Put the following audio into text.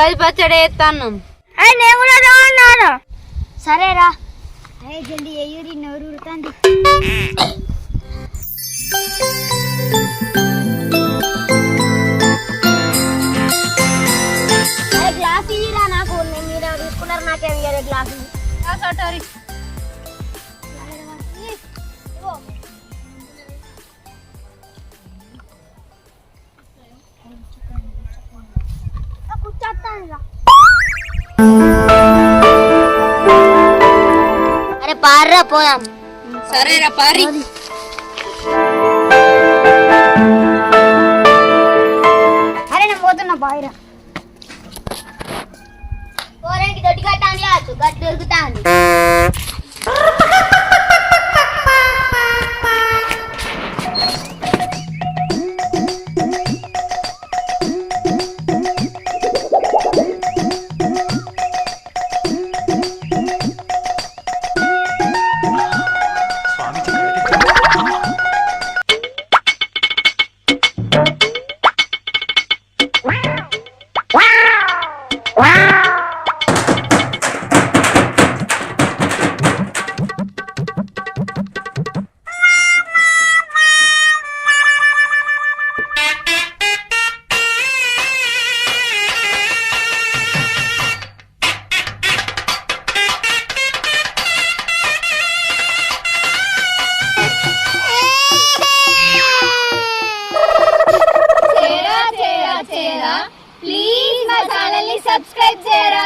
ఉగాది పచ్చడి వేస్తాను నేను కూడా సరేరా. అరే జల్దీ ఎయ్యూరి నోరు ఉడుతుంది గ్లాస్ ఇయ్యరా నాకు. మీరు తీసుకున్నారు నాకేం ఇయ్యరు గ్లాస్. అరే పార్రా పోదాం. సరేరా పారి. అరే నేను పోతున్నా బాయిరా పోరానికి దొడ్డి కట్టాలి కాదు గట్టి దొరుకుతాంది. చేయరా ప్లీజ్ మా ఛానల్ని సబ్స్క్రైబ్ చేయరా?